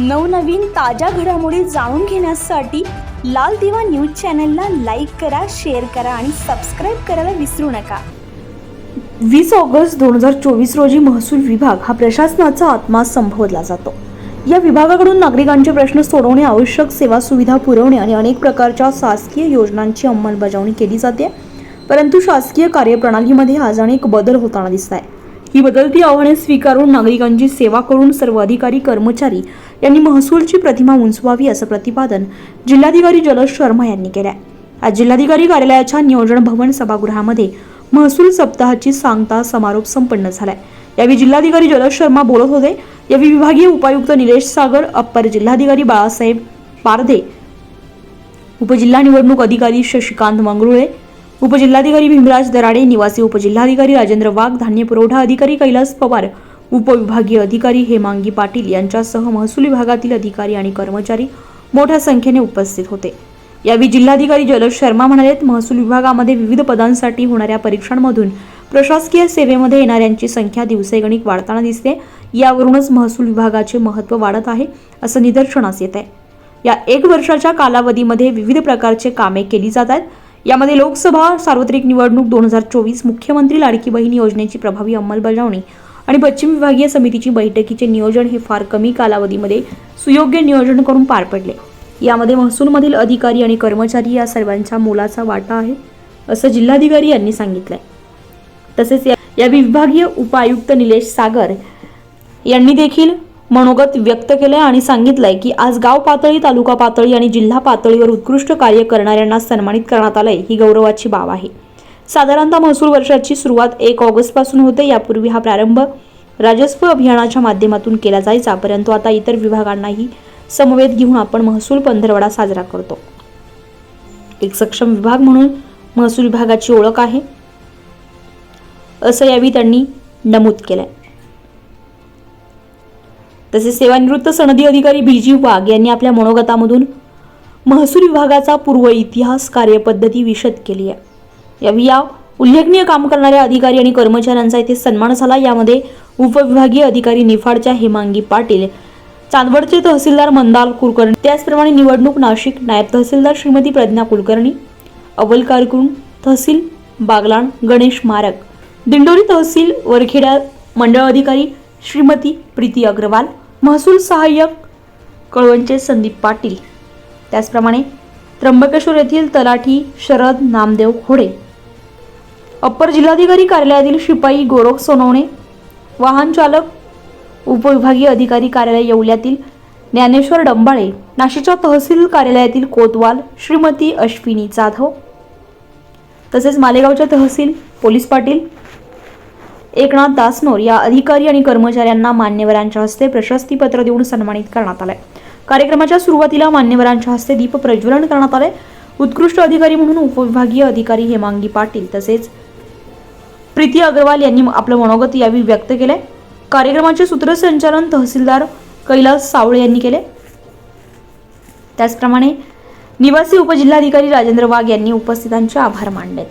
नवनवीन ताज्या घडामोडी जाणून घेण्यासाठी लाल दिवा न्यूज चॅनलला लाईक करा शेअर करा आणि सबस्क्राईब करायला विसरू नका. वीस ऑगस्ट दोन हजार चोवीस रोजी महसूल विभाग हा प्रशासनाचा आत्मा संबोधला जातो. या विभागाकडून नागरिकांचे प्रश्न सोडवणे आवश्यक सेवा सुविधा पुरवणे आणि अनेक प्रकारच्या शासकीय योजनांची अंमलबजावणी केली जाते. परंतु शासकीय कार्यप्रणालीमध्ये आज अनेक बदल होताना दिसत आहे ही बदलती आव्हाने स्वीकारून नागरिकांची सेवा करून सर्व अधिकारी कर्मचारी यांनी महसूलची प्रतिमा उंचवावी असं प्रतिपादन जिल्हाधिकारी जलज शर्मा यांनी केलं आज जिल्हाधिकारी कार्यालयाच्या नियोजन भवन सभागृहामध्ये महसूल सप्ताहाची सांगता समारोप संपन्न झालाय. यावेळी जिल्हाधिकारी जलज शर्मा बोलत होते. यावेळी विभागीय उपायुक्त निलेश सागर अप्पर जिल्हाधिकारी बाळासाहेब पारधे उपजिल्हा निवडणूक अधिकारी शशिकांत मंगरुळे उपजिल्हाधिकारी भीमराज दराडे निवासी उपजिल्हाधिकारी राजेंद्र वाघ धान्य पुरवठा अधिकारी कैलास पवार उपविभागीय अधिकारी हेमांगी पाटील यांच्यासह महसूल विभागातील अधिकारी आणि कर्मचारी मोठ्या संख्येने उपस्थित होते. यावेळी जिल्हाधिकारी जलज शर्मा म्हणालेत महसूल विभागामध्ये विविध पदांसाठी होणाऱ्या परीक्षांमधून प्रशासकीय सेवेमध्ये येणाऱ्यांची संख्या दिवसेगणिक वाढताना दिसते. यावरूनच महसूल विभागाचे महत्त्व वाढत आहे असं निदर्शनास येत आहे. या एक वर्षाच्या कालावधीमध्ये विविध प्रकारचे कामे केली जात आहेत. यामध्ये लोकसभा सार्वत्रिक निवडणूक दोन हजार चोवीस मुख्यमंत्री लाडकी बहीण योजनेची प्रभावी अंमलबजावणी आणि पश्चिम विभागीय समितीची बैठकीचे नियोजन हे फार कमी कालावधीमध्ये सुयोग्य नियोजन करून पार पडले. यामध्ये महसूलमधील अधिकारी आणि कर्मचारी या सर्वांचा मोलाचा वाटा आहे असं जिल्हाधिकारी यांनी सांगितलंय. तसेच या विभागीय उपायुक्त निलेश सागर यांनी देखील मनोगत व्यक्त केलंय आणि सांगितलंय की आज गाव पातळी तालुका पातळी आणि जिल्हा पातळीवर उत्कृष्ट कार्य करणाऱ्यांना सन्मानित करण्यात आलंय ही गौरवाची बाब आहे. साधारणतः महसूल वर्षाची सुरुवात एक ऑगस्टपासून होते. यापूर्वी हा प्रारंभ राजस्व अभियानाच्या माध्यमातून केला जायचा. परंतु आता इतर विभागांनाही समवेत घेऊन आपण महसूल पंधरवडा साजरा करतो. एक सक्षम विभाग म्हणून महसूल विभागाची ओळख आहे. असं यावेळी त्यांनी नमूद केलंय. तसेच सेवानिवृत्त सनदी अधिकारी बीजी वाघ यांनी आपल्या मनोगतामधून महसूल विभागाचा पूर्व इतिहास कार्यपद्धती विशद केली आहे. या उल्लेखनीय काम करणाऱ्या अधिकारी आणि कर्मचाऱ्यांचा इथे सन्मान झाला. यामध्ये उपविभागीय अधिकारी निफाडच्या हेमांगी पाटील चांदवडचे तहसीलदार मंदार कुलकर्णी त्याचप्रमाणे निवडणूक नाशिक नायब तहसीलदार श्रीमती प्रज्ञा कुलकर्णी अव्वल कारकुन तहसील बागलाण गणेश मारक दिंडोरी तहसील वरखेडा मंडळ अधिकारी श्रीमती प्रीती अग्रवाल महसूल सहाय्यक कळवणचे संदीप पाटील त्याचप्रमाणे त्र्यंबकेश्वर येथील तलाठी शरद नामदेव खोडे अप्पर जिल्हाधिकारी कार्यालयातील शिपाई गोरख सोनवणे वाहन चालक उपविभागीय अधिकारी कार्यालय येवल्यातील ज्ञानेश्वर डंबाळे नाशिकच्या तहसील कार्यालयातील कोतवाल श्रीमती अश्विनी जाधव तसेच मालेगावच्या तहसील पोलीस पाटील एकनाथ दासनोर या अधिकारी आणि कर्मचाऱ्यांना मान्यवरांच्या हस्ते प्रशस्तीपत्र देऊन सन्मानित करण्यात आलंय कार्यक्रमाच्या सुरुवातीला मान्यवरांच्या हस्ते दीप प्रज्वलन करण्यात आले. उत्कृष्ट अधिकारी म्हणून उपविभागीय अधिकारी हेमांगी पाटील तसेच प्रीती अग्रवाल यांनी आपलं मनोगत यावेळी व्यक्त केले कार्यक्रमाचे सूत्रसंचालन तहसीलदार कैलास सावळे यांनी केले. त्याचप्रमाणे निवासी उपजिल्हाधिकारी राजेंद्र वाघ यांनी उपस्थितांचे आभार मानलेत.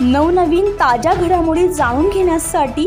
नवनवीन ताज्या घडामोडी जाणून घेण्यासाठी